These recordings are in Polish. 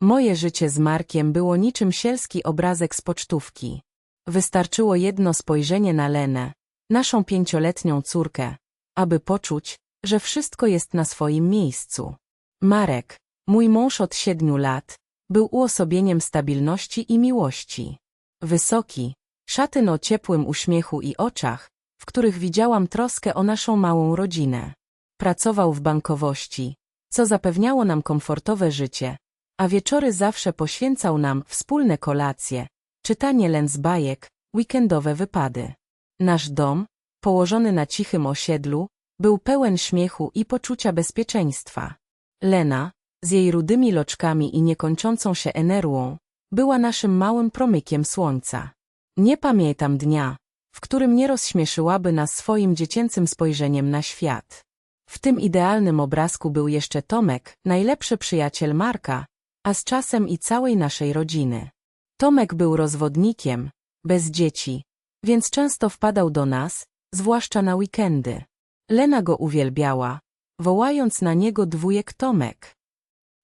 Moje życie z Markiem było niczym sielski obrazek z pocztówki. Wystarczyło jedno spojrzenie na Lenę, naszą pięcioletnią córkę, aby poczuć, że wszystko jest na swoim miejscu. Marek, mój mąż od siedmiu lat, był uosobieniem stabilności i miłości. Wysoki, szatyn o ciepłym uśmiechu i oczach, w których widziałam troskę o naszą małą rodzinę. Pracował w bankowości, co zapewniało nam komfortowe życie, a wieczory zawsze poświęcał nam wspólne kolacje, czytanie lens bajek, weekendowe wypady. Nasz dom, położony na cichym osiedlu, był pełen śmiechu i poczucia bezpieczeństwa. Lena, z jej rudymi loczkami i niekończącą się energią, była naszym małym promykiem słońca. Nie pamiętam dnia, w którym nie rozśmieszyłaby nas swoim dziecięcym spojrzeniem na świat. W tym idealnym obrazku był jeszcze Tomek, najlepszy przyjaciel Marka, a z czasem i całej naszej rodziny. Tomek był rozwodnikiem, bez dzieci, więc często wpadał do nas, zwłaszcza na weekendy. Lena go uwielbiała, wołając na niego dwójek Tomek.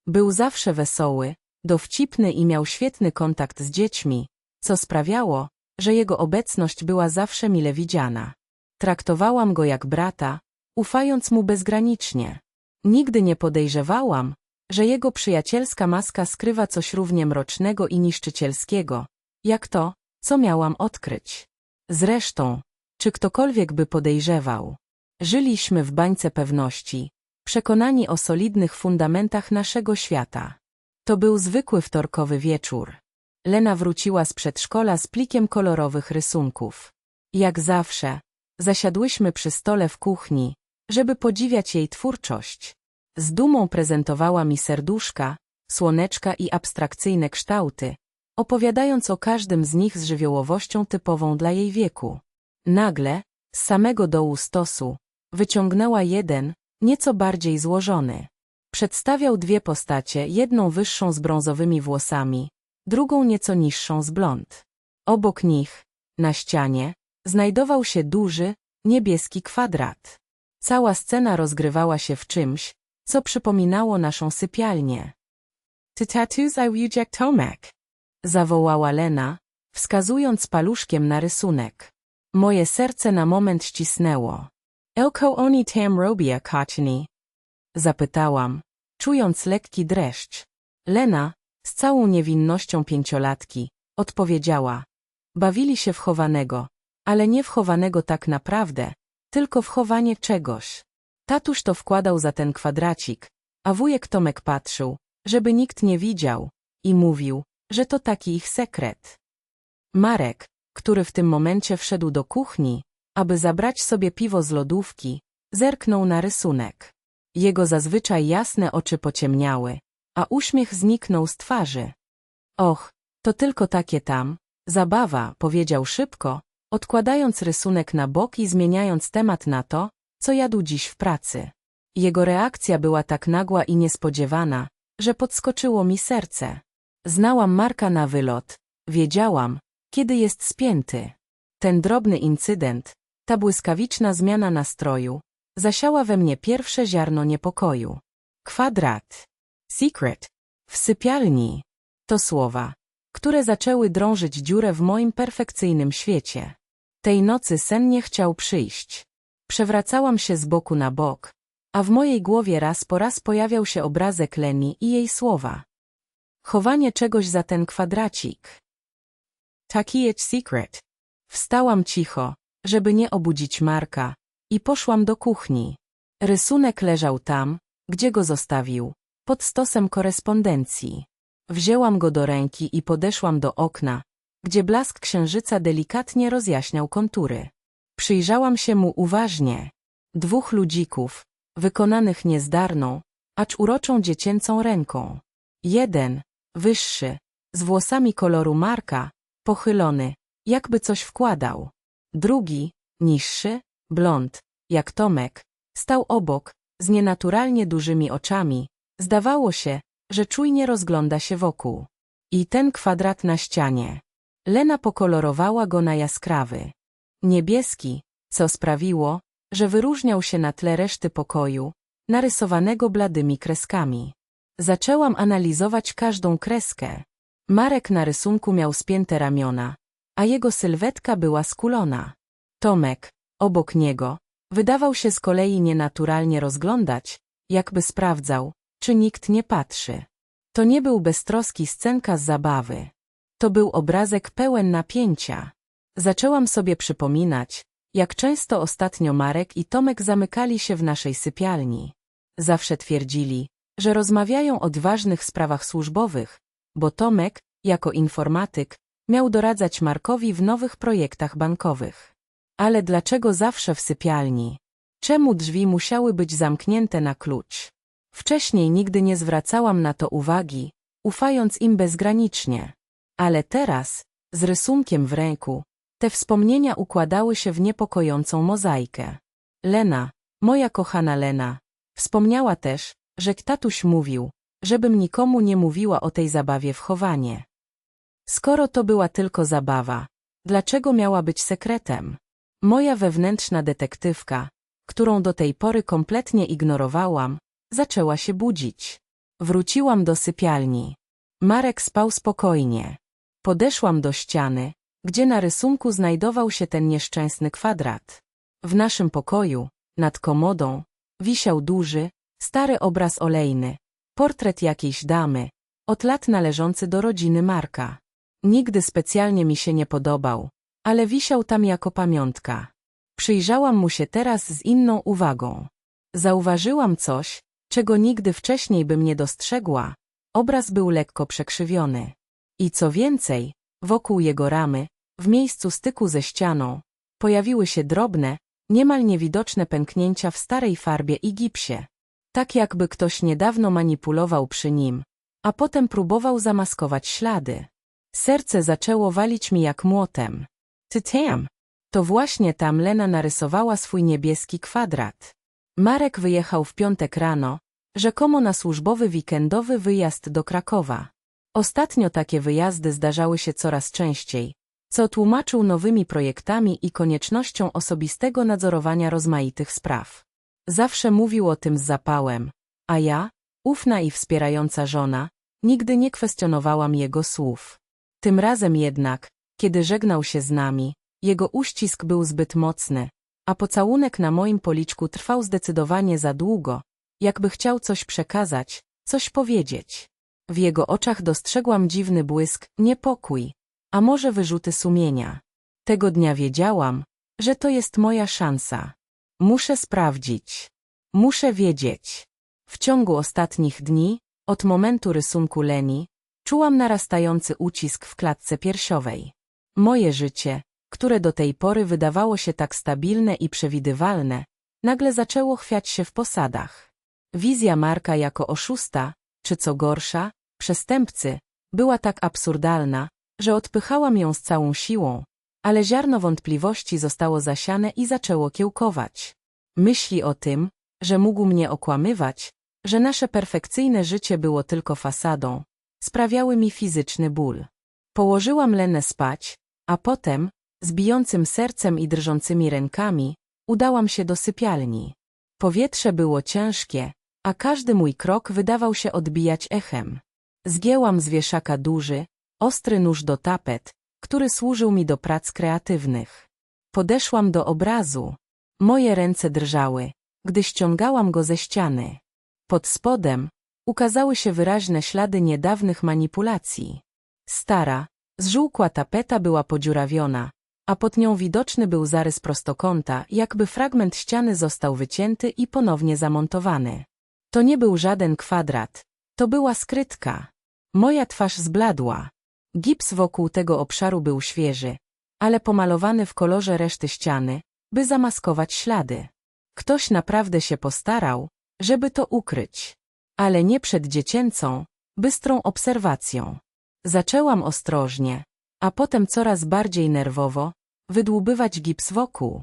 Był zawsze wesoły, dowcipny i miał świetny kontakt z dziećmi, co sprawiało, że jego obecność była zawsze mile widziana. Traktowałam go jak brata, ufając mu bezgranicznie. Nigdy nie podejrzewałam, że jego przyjacielska maska skrywa coś równie mrocznego i niszczycielskiego, jak to, co miałam odkryć. Zresztą, czy ktokolwiek by podejrzewał? Żyliśmy w bańce pewności, przekonani o solidnych fundamentach naszego świata. To był zwykły wtorkowy wieczór. Lena wróciła z przedszkola z plikiem kolorowych rysunków. Jak zawsze, zasiadłyśmy przy stole w kuchni, żeby podziwiać jej twórczość. Z dumą prezentowała mi serduszka, słoneczka i abstrakcyjne kształty, opowiadając o każdym z nich z żywiołowością typową dla jej wieku. Nagle, z samego dołu stosu, wyciągnęła jeden, nieco bardziej złożony. Przedstawiał dwie postacie, jedną wyższą z brązowymi włosami, drugą nieco niższą z blond. Obok nich, na ścianie, znajdował się duży, niebieski kwadrat. Cała scena rozgrywała się w czymś, co przypominało naszą sypialnię. To tattoos I reject Tomek, zawołała Lena, wskazując paluszkiem na rysunek. Moje serce na moment ścisnęło. Elko oni tam robia kotni? Zapytałam, czując lekki dreszcz. Lena, z całą niewinnością pięciolatki, odpowiedziała. Bawili się w chowanego, ale nie w chowanego tak naprawdę, tylko w chowanie czegoś. Tatuś to wkładał za ten kwadracik, a wujek Tomek patrzył, żeby nikt nie widział, i mówił, że to taki ich sekret. Marek, który w tym momencie wszedł do kuchni, aby zabrać sobie piwo z lodówki, zerknął na rysunek. Jego zazwyczaj jasne oczy pociemniały, a uśmiech zniknął z twarzy. Och, to tylko takie tam, zabawa, powiedział szybko, odkładając rysunek na bok i zmieniając temat na to, co jadł dziś w pracy. Jego reakcja była tak nagła i niespodziewana, że podskoczyło mi serce. Znałam Marka na wylot, wiedziałam, kiedy jest spięty. Ten drobny incydent, ta błyskawiczna zmiana nastroju, zasiała we mnie pierwsze ziarno niepokoju. Kwadrat. Secret. W sypialni. To słowa, które zaczęły drążyć dziurę w moim perfekcyjnym świecie. Tej nocy sen nie chciał przyjść. Przewracałam się z boku na bok, a w mojej głowie raz po raz pojawiał się obrazek Leni i jej słowa. Chowanie czegoś za ten kwadracik. Taki jest secret. Wstałam cicho, żeby nie obudzić Marka, i poszłam do kuchni. Rysunek leżał tam, gdzie go zostawił, pod stosem korespondencji. Wzięłam go do ręki i podeszłam do okna, gdzie blask księżyca delikatnie rozjaśniał kontury. Przyjrzałam się mu uważnie. Dwóch ludzików, wykonanych niezdarną, acz uroczą dziecięcą ręką. Jeden, wyższy, z włosami koloru marka, pochylony, jakby coś wkładał. Drugi, niższy, blond, jak Tomek, stał obok, z nienaturalnie dużymi oczami. Zdawało się, że czujnie rozgląda się wokół. I ten kwadrat na ścianie. Lena pokolorowała go na jaskrawy. Niebieski, co sprawiło, że wyróżniał się na tle reszty pokoju, narysowanego bladymi kreskami. Zaczęłam analizować każdą kreskę. Marek na rysunku miał spięte ramiona, a jego sylwetka była skulona. Tomek, obok niego, wydawał się z kolei nienaturalnie rozglądać, jakby sprawdzał, czy nikt nie patrzy. To nie był beztroski scenka z zabawy. To był obrazek pełen napięcia. Zaczęłam sobie przypominać, jak często ostatnio Marek i Tomek zamykali się w naszej sypialni. Zawsze twierdzili, że rozmawiają o ważnych sprawach służbowych, bo Tomek, jako informatyk, miał doradzać Markowi w nowych projektach bankowych. Ale dlaczego zawsze w sypialni? Czemu drzwi musiały być zamknięte na klucz? Wcześniej nigdy nie zwracałam na to uwagi, ufając im bezgranicznie. Ale teraz, z rysunkiem w ręku, te wspomnienia układały się w niepokojącą mozaikę. Lena, moja kochana Lena, wspomniała też, że tatuś mówił, żebym nikomu nie mówiła o tej zabawie w chowanie. Skoro to była tylko zabawa, dlaczego miała być sekretem? Moja wewnętrzna detektywka, którą do tej pory kompletnie ignorowałam, zaczęła się budzić. Wróciłam do sypialni. Marek spał spokojnie. Podeszłam do ściany, gdzie na rysunku znajdował się ten nieszczęsny kwadrat. W naszym pokoju, nad komodą, wisiał duży, stary obraz olejny, portret jakiejś damy, od lat należący do rodziny Marka. Nigdy specjalnie mi się nie podobał, ale wisiał tam jako pamiątka. Przyjrzałam mu się teraz z inną uwagą. Zauważyłam coś, czego nigdy wcześniej bym nie dostrzegła. Obraz był lekko przekrzywiony. I co więcej, wokół jego ramy, w miejscu styku ze ścianą, pojawiły się drobne, niemal niewidoczne pęknięcia w starej farbie i gipsie. Tak jakby ktoś niedawno manipulował przy nim, a potem próbował zamaskować ślady. Serce zaczęło walić mi jak młotem. Ty tam! To właśnie tam Lena narysowała swój niebieski kwadrat. Marek wyjechał w piątek rano, rzekomo na służbowy weekendowy wyjazd do Krakowa. Ostatnio takie wyjazdy zdarzały się coraz częściej, co tłumaczył nowymi projektami i koniecznością osobistego nadzorowania rozmaitych spraw. Zawsze mówił o tym z zapałem, a ja, ufna i wspierająca żona, nigdy nie kwestionowałam jego słów. Tym razem jednak, kiedy żegnał się z nami, jego uścisk był zbyt mocny, a pocałunek na moim policzku trwał zdecydowanie za długo, jakby chciał coś przekazać, coś powiedzieć. W jego oczach dostrzegłam dziwny błysk, niepokój, a może wyrzuty sumienia. Tego dnia wiedziałam, że to jest moja szansa. Muszę sprawdzić. Muszę wiedzieć. W ciągu ostatnich dni, od momentu rysunku Leni, czułam narastający ucisk w klatce piersiowej. Moje życie, które do tej pory wydawało się tak stabilne i przewidywalne, nagle zaczęło chwiać się w posadach. Wizja Marka jako oszusta, czy co gorsza, przestępcy, była tak absurdalna, że odpychałam ją z całą siłą, ale ziarno wątpliwości zostało zasiane i zaczęło kiełkować. Myśli o tym, że mógł mnie okłamywać, że nasze perfekcyjne życie było tylko fasadą, sprawiały mi fizyczny ból. Położyłam Lenę spać, a potem, z bijącym sercem i drżącymi rękami, udałam się do sypialni. Powietrze było ciężkie, a każdy mój krok wydawał się odbijać echem. Zgięłam z wieszaka duży, ostry nóż do tapet, który służył mi do prac kreatywnych. Podeszłam do obrazu. Moje ręce drżały, gdy ściągałam go ze ściany. Pod spodem ukazały się wyraźne ślady niedawnych manipulacji. Stara, zżółkła tapeta była podziurawiona, a pod nią widoczny był zarys prostokąta, jakby fragment ściany został wycięty i ponownie zamontowany. To nie był żaden kwadrat, to była skrytka. Moja twarz zbladła. Gips wokół tego obszaru był świeży, ale pomalowany w kolorze reszty ściany, by zamaskować ślady. Ktoś naprawdę się postarał, żeby to ukryć. Ale nie przed dziecięcą, bystrą obserwacją. Zaczęłam ostrożnie, a potem coraz bardziej nerwowo, wydłubywać gips wokół.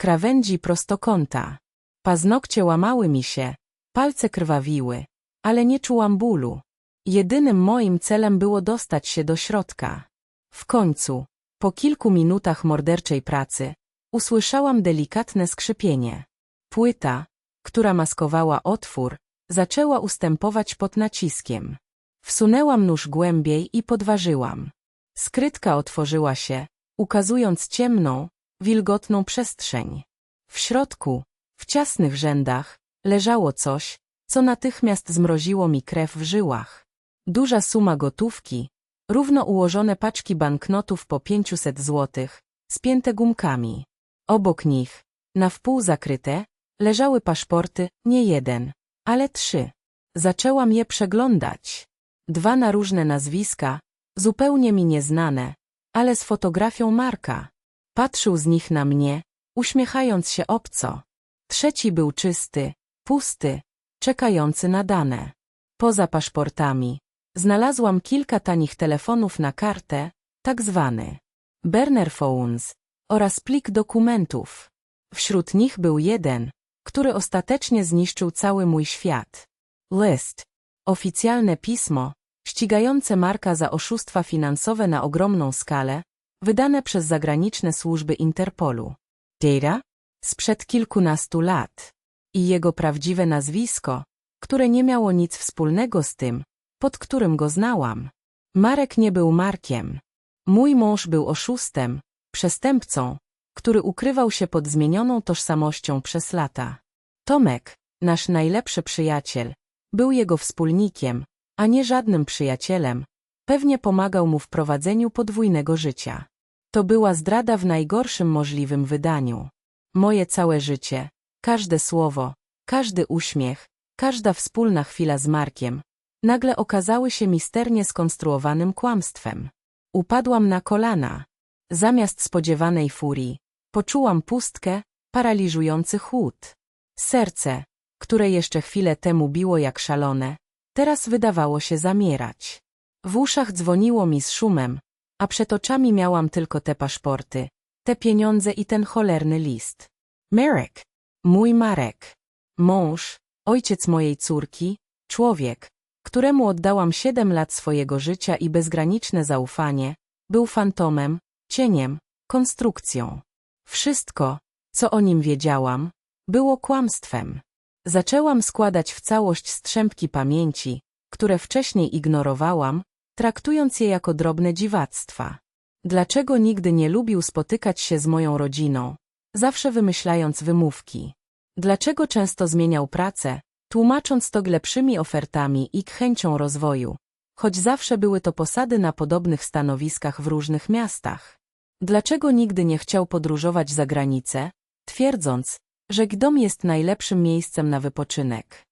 Krawędzi prostokąta. Paznokcie łamały mi się, palce krwawiły, ale nie czułam bólu. Jedynym moim celem było dostać się do środka. W końcu, po kilku minutach morderczej pracy, usłyszałam delikatne skrzypienie. Płyta, która maskowała otwór, zaczęła ustępować pod naciskiem. Wsunęłam nóż głębiej i podważyłam. Skrytka otworzyła się, ukazując ciemną, wilgotną przestrzeń. W środku, w ciasnych rzędach, leżało coś, co natychmiast zmroziło mi krew w żyłach. Duża suma gotówki, równo ułożone paczki banknotów po 500 złotych, spięte gumkami. Obok nich, na wpół zakryte, leżały paszporty, nie jeden, ale trzy. Zaczęłam je przeglądać. Dwa na różne nazwiska, zupełnie mi nieznane, ale z fotografią Marka. Patrzył z nich na mnie, uśmiechając się obco. Trzeci był czysty, pusty, czekający na dane. Poza paszportami, znalazłam kilka tanich telefonów na kartę, tak zwany burner phones, oraz plik dokumentów. Wśród nich był jeden, który ostatecznie zniszczył cały mój świat. List. Oficjalne pismo, ścigające Marka za oszustwa finansowe na ogromną skalę, wydane przez zagraniczne służby Interpolu. Data? Sprzed kilkunastu lat. I jego prawdziwe nazwisko, które nie miało nic wspólnego z tym, pod którym go znałam. Marek nie był Markiem. Mój mąż był oszustem, przestępcą, który ukrywał się pod zmienioną tożsamością przez lata. Tomek, nasz najlepszy przyjaciel, był jego wspólnikiem, a nie żadnym przyjacielem. Pewnie pomagał mu w prowadzeniu podwójnego życia. To była zdrada w najgorszym możliwym wydaniu. Moje całe życie, każde słowo, każdy uśmiech, każda wspólna chwila z Markiem, nagle okazały się misternie skonstruowanym kłamstwem. Upadłam na kolana. Zamiast spodziewanej furii, poczułam pustkę, paraliżujący chłód. Serce, które jeszcze chwilę temu biło jak szalone, teraz wydawało się zamierać. W uszach dzwoniło mi z szumem, a przed oczami miałam tylko te paszporty, te pieniądze i ten cholerny list. Marek, mój Marek, mąż, ojciec mojej córki, człowiek, któremu oddałam siedem lat swojego życia i bezgraniczne zaufanie, był fantomem, cieniem, konstrukcją. Wszystko, co o nim wiedziałam, było kłamstwem. Zaczęłam składać w całość strzępki pamięci, które wcześniej ignorowałam, traktując je jako drobne dziwactwa. Dlaczego nigdy nie lubił spotykać się z moją rodziną, zawsze wymyślając wymówki? Dlaczego często zmieniał pracę, tłumacząc to lepszymi ofertami i chęcią rozwoju, choć zawsze były to posady na podobnych stanowiskach w różnych miastach? Dlaczego nigdy nie chciał podróżować za granicę, twierdząc, że dom jest najlepszym miejscem na wypoczynek?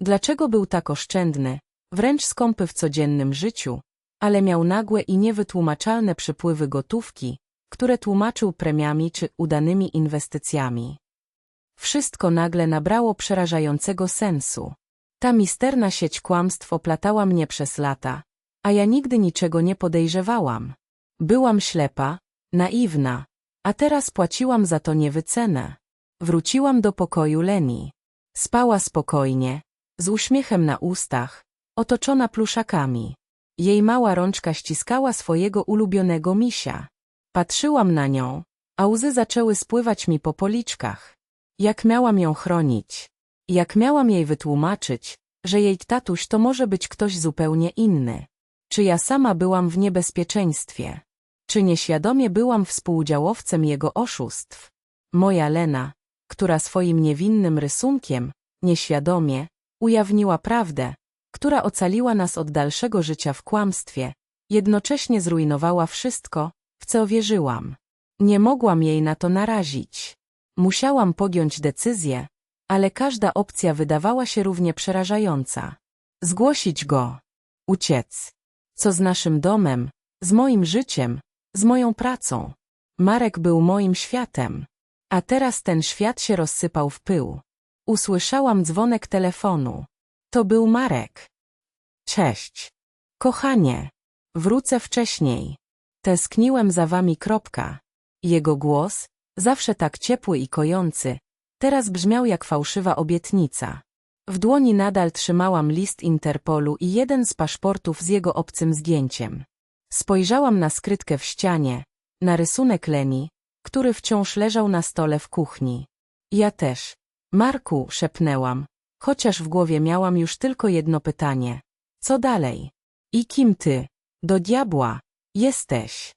Dlaczego był tak oszczędny, wręcz skąpy w codziennym życiu, ale miał nagłe i niewytłumaczalne przypływy gotówki, które tłumaczył premiami czy udanymi inwestycjami? Wszystko nagle nabrało przerażającego sensu. Ta misterna sieć kłamstw oplatała mnie przez lata, a ja nigdy niczego nie podejrzewałam. Byłam ślepa, naiwna, a teraz płaciłam za to niewycenę. Wróciłam do pokoju Leni. Spała spokojnie, z uśmiechem na ustach, otoczona pluszakami. Jej mała rączka ściskała swojego ulubionego misia. Patrzyłam na nią, a łzy zaczęły spływać mi po policzkach. Jak miałam ją chronić? Jak miałam jej wytłumaczyć, że jej tatuś to może być ktoś zupełnie inny? Czy ja sama byłam w niebezpieczeństwie? Czy nieświadomie byłam współudziałowcem jego oszustw? Moja Lena, która swoim niewinnym rysunkiem, nieświadomie, ujawniła prawdę, która ocaliła nas od dalszego życia w kłamstwie, jednocześnie zrujnowała wszystko, w co wierzyłam. Nie mogłam jej na to narazić. Musiałam podjąć decyzję, ale każda opcja wydawała się równie przerażająca. Zgłosić go. Uciec. Co z naszym domem, z moim życiem, z moją pracą. Marek był moim światem. A teraz ten świat się rozsypał w pył. Usłyszałam dzwonek telefonu. To był Marek. Cześć. Kochanie. Wrócę wcześniej. Tęskniłem za wami. Kropka. Jego głos, zawsze tak ciepły i kojący, teraz brzmiał jak fałszywa obietnica. W dłoni nadal trzymałam list Interpolu i jeden z paszportów z jego obcym zdjęciem. Spojrzałam na skrytkę w ścianie, na rysunek Leni, który wciąż leżał na stole w kuchni. Ja też. Marku, szepnęłam. Chociaż w głowie miałam już tylko jedno pytanie. Co dalej? I kim ty? Do diabła. Jesteś.